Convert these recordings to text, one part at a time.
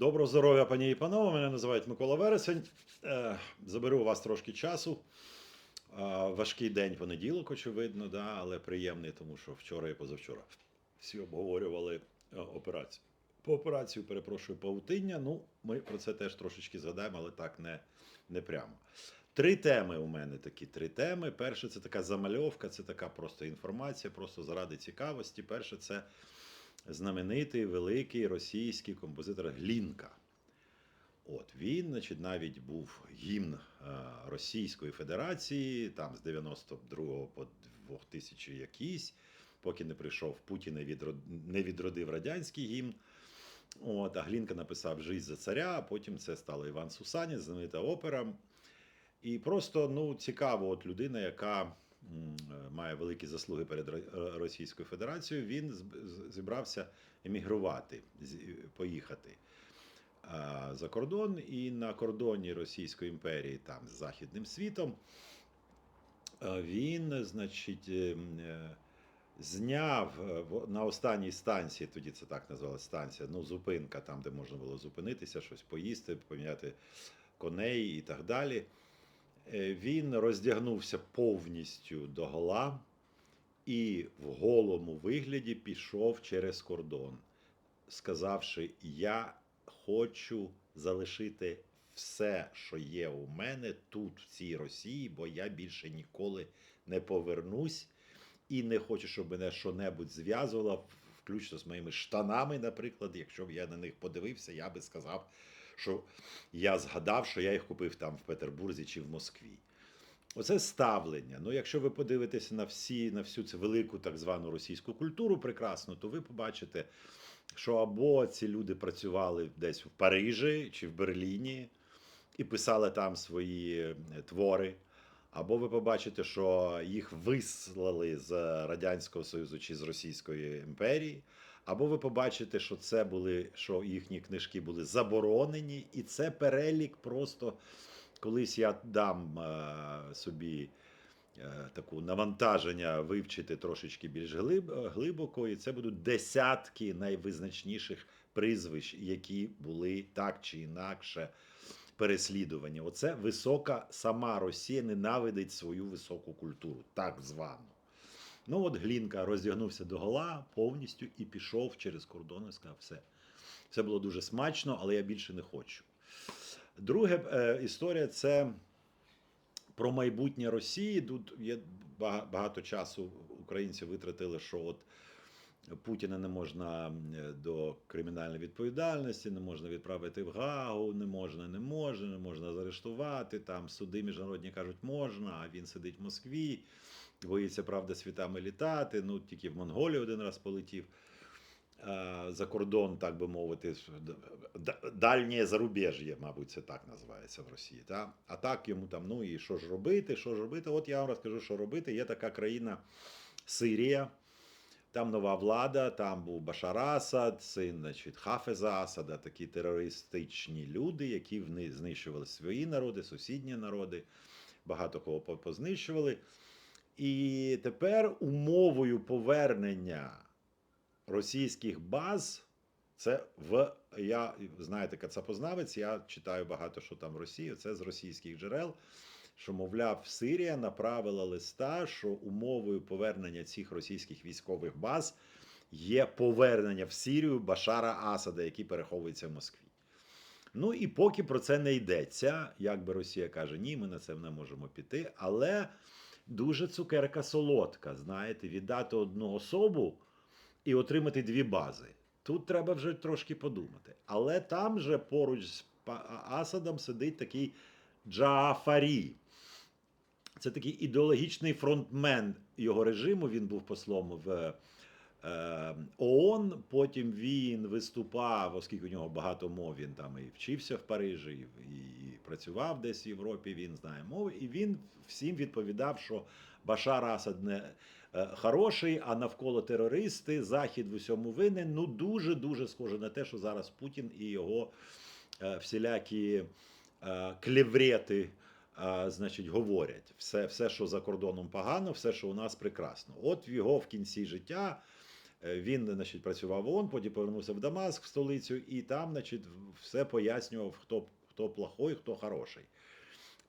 Доброго здоров'я, пані і панове. Мене називають Микола Вересень. Е, Заберу у вас трошки часу. Е, Важкий день понеділок, очевидно, да, але приємний, тому що вчора і позавчора всі обговорювали е, операцію. По операцію, перепрошую, павутиння. Ну, ми про це теж трошечки згадаємо, але так не, не прямо. Три теми у мене такі три теми. Перше, це така замальовка, це така просто інформація, просто заради цікавості. Перше, це знаменитий великий російський композитор Глінка. От він, значить, навіть був гімн е, Російської Федерації, там з 92 по 2000 якийсь, поки не прийшов Путін відрод... не відродив радянський гімн. От, а Глінка написав Жизнь за царя, а потім це стало Іван Сусанін, знаменита опера. І просто ну, цікаво, от людина, яка має великі заслуги перед Російською Федерацією, він зібрався емігрувати, поїхати за кордон, і на кордоні Російської імперії, там з Західним світом, він, значить, е, е, зняв е, на останній станції, тоді це так називалася станція, ну, зупинка, там, де можна було зупинитися, щось поїсти, поміняти коней і так далі. Е, Він роздягнувся повністю до гола і в голому вигляді пішов через кордон, сказавши: Я хочу залишити все, що є у мене тут, в цій Росії, бо я більше ніколи не повернусь і не хочу, щоб мене що-небудь зв'язувало, включно з моїми штанами, наприклад. Якщо б я на них подивився, я би сказав, що я згадав, що я їх купив там в Петербурзі чи в Москві. Оце ставлення. Ну, якщо ви подивитеся на всі, на всю цю велику так звану російську культуру прекрасну, то ви побачите, що або ці люди працювали десь в Парижі чи в Берліні і писали там свої е, твори. Або ви побачите, що їх вислали з Радянського Союзу чи з Російської імперії, або ви побачите, що це були, що їхні книжки були заборонені, і це перелік просто колись я дам е, собі е, таку навантаження вивчити трошечки більш е, глибоко, і це будуть десятки найвизначніших прізвищ, які були так чи інакше переслідувані. Оце висока сама Росія ненавидить свою високу культуру, так звану. Ну от Глінка роздягнувся до гола повністю і пішов через кордон і сказав, все. Все було дуже смачно, але я більше не хочу. Друга е, історія це про майбутнє Росії. Тут є багато часу українці витратили, що от Путіна не можна до кримінальної відповідальності, не можна відправити в Гагу, не можна, не можна, не можна заарештувати. Там суди міжнародні кажуть, можна, а він сидить в Москві, боїться, правда, світами літати. Ну, тільки в Монголію один раз полетів. За кордон, так би мовити, дальнє зарубіжжя, мабуть, це так називається в Росії. Та? А так йому там, ну і що ж робити, що ж робити? От я вам розкажу, що робити. Є така країна Сирія, там нова влада, там був Башар Асад, син значить, Хафеза Асада, такі терористичні люди, які знищували свої народи, сусідні народи, багато кого познищували. І тепер умовою повернення російських баз. Це в я знаєте, кацапознавець, я читаю багато що там в Росії. Це з російських джерел. Що, мовляв, Сирія направила листа, що умовою повернення цих російських військових баз є повернення в Сирію Башара Асада, який переховується в Москві. Ну і поки про це не йдеться, якби Росія каже, ні, ми на це не можемо піти. Але дуже цукерка солодка, знаєте, віддати одну особу і отримати дві бази. Тут треба вже трошки подумати. Але там же поруч з Асадом сидить такий Джаафарі. Це такий ідеологічний фронтмен його режиму. Він був послом в е, ООН. Потім він виступав, оскільки у нього багато мов, він там і вчився в Парижі, і, і працював десь в Європі. Він знає мови, і він всім відповідав, що Башар Асад не е, хороший, а навколо терористи, Захід в усьому винен. Ну дуже дуже схоже на те, що зараз Путін і його е, всілякі е, клеврети. Значить, говорять все, все, що за кордоном погано, все, що у нас прекрасно. От його в кінці життя Е, Він, значить, працював в ООН, потім повернувся в Дамаск, в столицю, і там, значить, все пояснював, хто, хто плохой, хто хороший.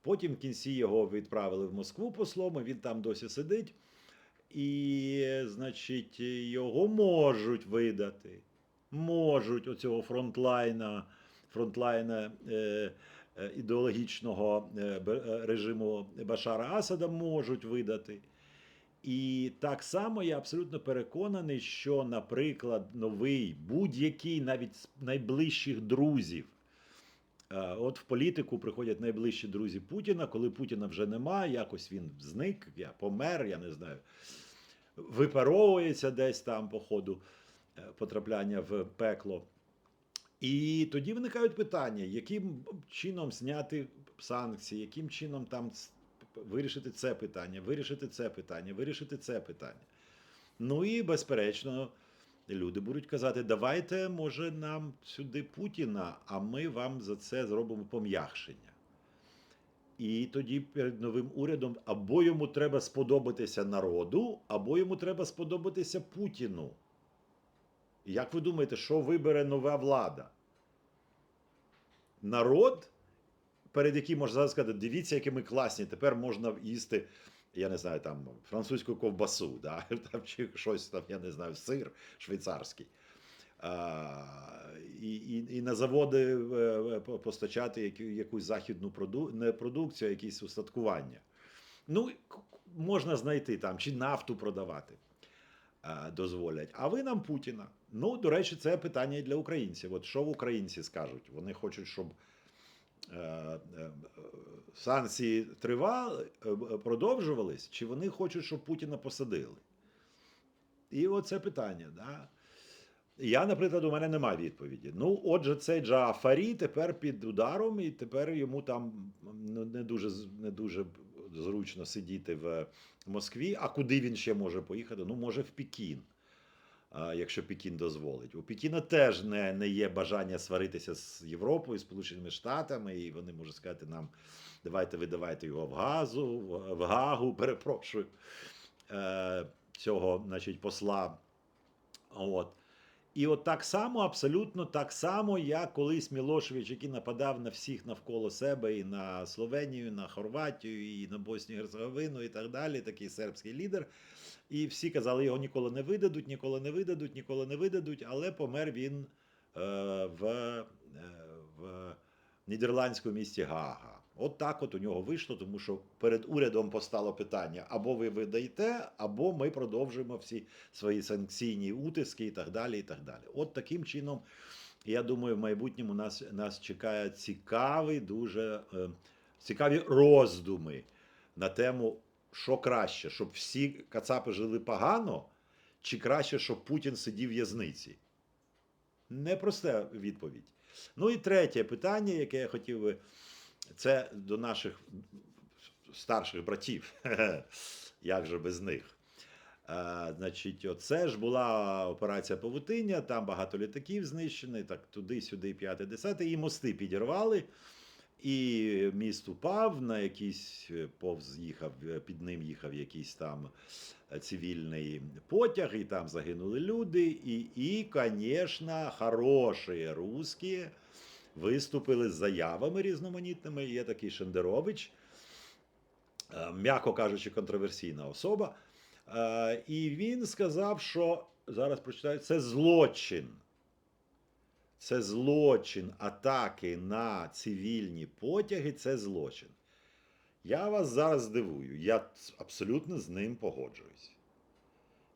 Потім в кінці його відправили в Москву послом, і він там досі сидить. І, значить, його можуть видати. Можуть оцього фронтлайна, фронтлайна е, ідеологічного е, е, режиму Башара Асада можуть видати. І так само я абсолютно переконаний, що, наприклад, новий будь-який навіть з найближчих друзів. е, От в політику приходять найближчі друзі Путіна, коли Путіна вже немає, якось він зник, я помер, я не знаю, випаровується десь там по ходу е, потрапляння в пекло. І тоді виникають питання, яким чином зняти санкції, яким чином там вирішити це питання, вирішити це питання, вирішити це питання. Ну і безперечно, люди будуть казати: давайте, може, нам сюди Путіна, а ми вам за це зробимо пом'якшення. І тоді перед новим урядом або йому треба сподобатися народу, або йому треба сподобатися Путіну. Як ви думаєте, що вибере нова влада? Народ, перед яким можна зараз сказати, дивіться, які ми класні, тепер можна їсти, я не знаю, там французьку ковбасу, да? там, чи щось там, я не знаю, сир швейцарський. А, і, і, і на заводи е, постачати яку- якусь західну проду... не продукцію, а якісь устаткування. Ну, можна знайти там, чи нафту продавати е, дозволять. А ви нам Путіна. Ну, до речі, це питання і для українців. От що українці скажуть? Вони хочуть, щоб е, е, санкції тривали, е, е, продовжувались, чи вони хочуть, щоб Путіна посадили? І оце питання. Да? Я, наприклад, у мене немає відповіді. Ну, отже, цей Джафарі тепер під ударом, і тепер йому там ну, не дуже не дуже зручно сидіти в Москві. А куди він ще може поїхати? Ну, може, в Пекін, якщо Пекін дозволить. У Пекіна теж не, не є бажання сваритися з Європою, Сполученими Штатами, і вони можуть сказати нам: давайте видавайте його в газу, в- Гагу, перепрошую, е, цього, значить, посла. От. І от так само, абсолютно так само, як колись Мілошевич, який нападав на всіх навколо себе, і на Словенію, і на Хорватію, і на Боснію і Герцеговину, і так далі, такий сербський лідер. І всі казали, його ніколи не видадуть, ніколи не видадуть, ніколи не видадуть, але помер він е, в, е, в нідерландському місті Гага. От так от у нього вийшло, тому що перед урядом постало питання: або ви видаєте, або ми продовжуємо всі свої санкційні утиски і так далі. і так далі. От таким чином, я думаю, в майбутньому нас, нас чекає цікавий, дуже е, цікаві роздуми на тему, що краще, щоб всі кацапи жили погано, чи краще, щоб Путін сидів в в'язниці. Непроста відповідь. Ну і третє питання, яке я хотів би, це до наших старших братів. Як же без них? А, значить, оце ж була операція Павутиння, там багато літаків знищено, так туди-сюди, п'яте, десяте, і мости підірвали. І міст упав на якийсь е, повз їхав, е, під ним їхав якийсь там е, цивільний потяг, і там загинули люди. І, і звісно, хороші русські виступили з заявами різноманітними. Є такий Шендерович, е, м'яко кажучи, контроверсійна особа. Е, І він сказав, що зараз прочитаю, це злочин. Це злочин атаки на цивільні потяги це злочин. Я вас зараз здивую, я абсолютно з ним погоджуюсь.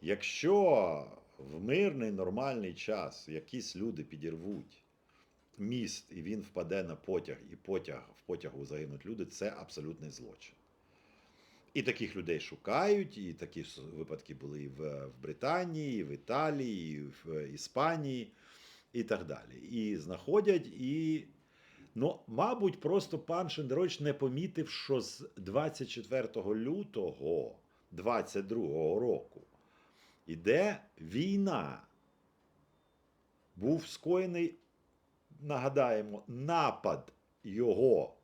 Якщо в мирний нормальний час якісь люди підірвуть міст і він впаде на потяг, і потяг, в потягу загинуть люди, це абсолютний злочин. І таких людей шукають, і такі випадки були і в, Британії, і в Італії, і в Іспанії, і так далі. І знаходять, і. Ну, мабуть, просто пан Шендерович не помітив, що з 24 лютого 22 року іде війна. Був скоєний, нагадаємо, напад його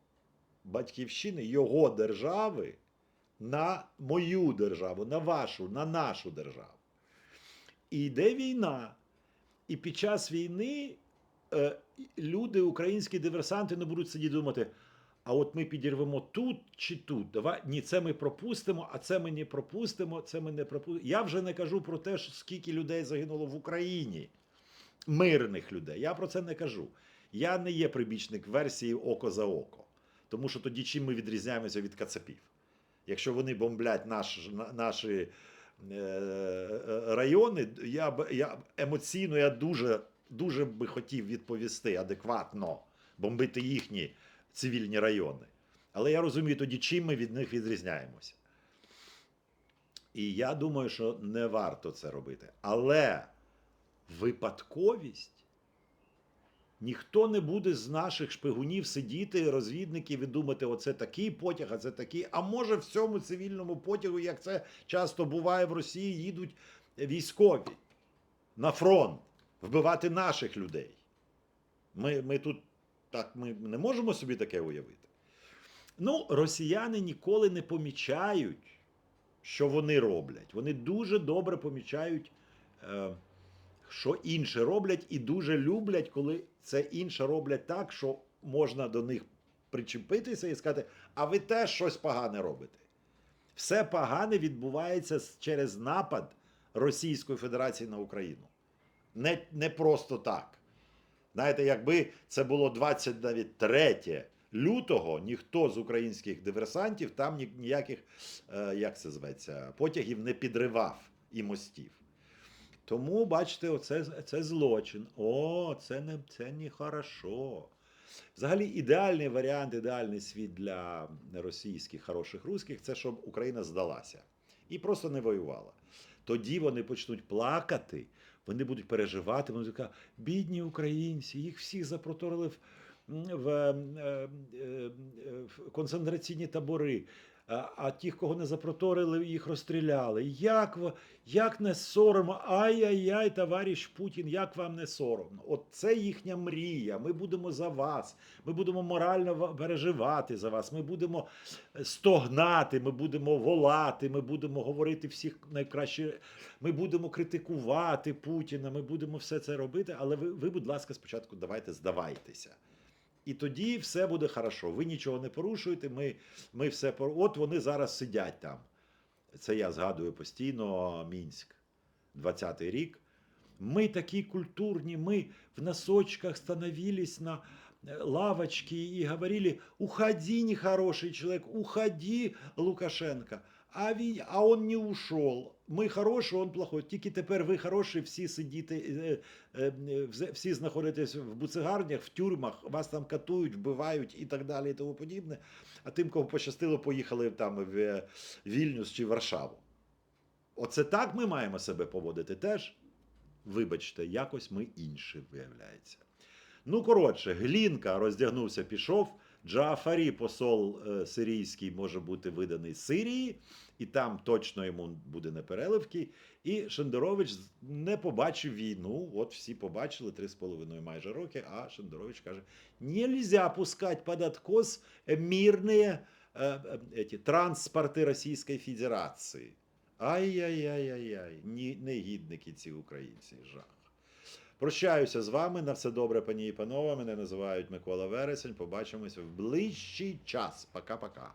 батьківщини, його держави на мою державу, на вашу, на нашу державу. І йде війна. І під час війни е, люди, українські диверсанти, не будуть сидіти думати. А от ми підірвемо тут чи тут. Давай ні, це ми пропустимо, а це ми не пропустимо. Це ми не пропустимо. Я вже не кажу про те, скільки людей загинуло в Україні, мирних людей. Я про це не кажу. Я не є прибічник версії око за око. Тому що тоді чим ми відрізняємося від кацапів? Якщо вони бомблять наш, наші е, райони, я, б- я емоційно я дуже, дуже би хотів відповісти адекватно, бомбити їхні цивільні райони. Але я розумію тоді, чим ми від них відрізняємося. І я думаю, що не варто це робити. Але випадковість. Ніхто не буде з наших шпигунів сидіти, розвідників і думати, оце такий потяг, а це такий. А може в цьому цивільному потягу, як це часто буває в Росії, їдуть військові на фронт вбивати наших людей. Ми, ми тут так ми не можемо собі таке уявити. Ну, росіяни ніколи не помічають, що вони роблять. Вони дуже добре помічають. Е, що інші роблять, і дуже люблять, коли це інше роблять так, що можна до них причепитися і сказати, а ви теж щось погане робите. Все погане відбувається через напад Російської Федерації на Україну. Не, не просто так. Знаєте, якби це було 23 лютого, ніхто з українських диверсантів там ніяких, е, як це зветься, потягів не підривав і мостів. Тому, бачите, оце, це злочин. О, це не, це не хорошо. Взагалі, ідеальний варіант, ідеальний світ для російських хороших русських це щоб Україна здалася і просто не воювала. Тоді вони почнуть плакати, вони будуть переживати, вони казати, бідні українці, їх всіх запроторили в, в, е, е, е, в концентраційні табори. А, а тих, кого не запроторили, їх розстріляли. Як, як не соромно? Ай-яй-яй, товариш Путін, як вам не соромно? От це їхня мрія. Ми будемо за вас. Ми будемо морально переживати за вас. Ми будемо е, стогнати, ми будемо волати, ми будемо говорити всіх найкраще. Ми будемо критикувати Путіна, ми будемо все це робити. Але ви, ви будь ласка, спочатку давайте здавайтеся. І тоді все буде хорошо. Ви нічого не порушуєте. Ми, ми все пор- От вони зараз сидять там. Це я згадую постійно Мінськ, 20-й рік. Ми такі культурні, ми в носочках становились на э, лавочке и говорили, уходи, нехороший человек, уходи, Лукашенко. А, він, а он не ушел. Ми хороший, он плохой. Тільки тепер ви хороші, всі сидіте, е, е, е, всі знаходитесь в буцегарнях, в тюрмах, вас там катують, вбивають і так далі, і тому подібне. А тим, кому пощастило, поїхали там в Вільнюс чи Варшаву. Оце так ми маємо себе поводити теж. Вибачте, якось ми інші, виявляється. Ну, коротше, Глінка роздягнувся, пішов. Джафарі, посол е, сирійський, може бути виданий з Сирії, і там точно йому буде непереливки. І Шендерович не побачив війну. От всі побачили три з половиною майже роки. А Шендерович каже: нельзя пускати під откос мирні е, е, транспорти Російської Федерації. Ай-яй-яй-яй-яй, негідники ці українці, жах. Прощаюся з вами. На все добре, пані і панове. Мене називають Микола Вересень. Побачимось в ближчий час. Пока-пока.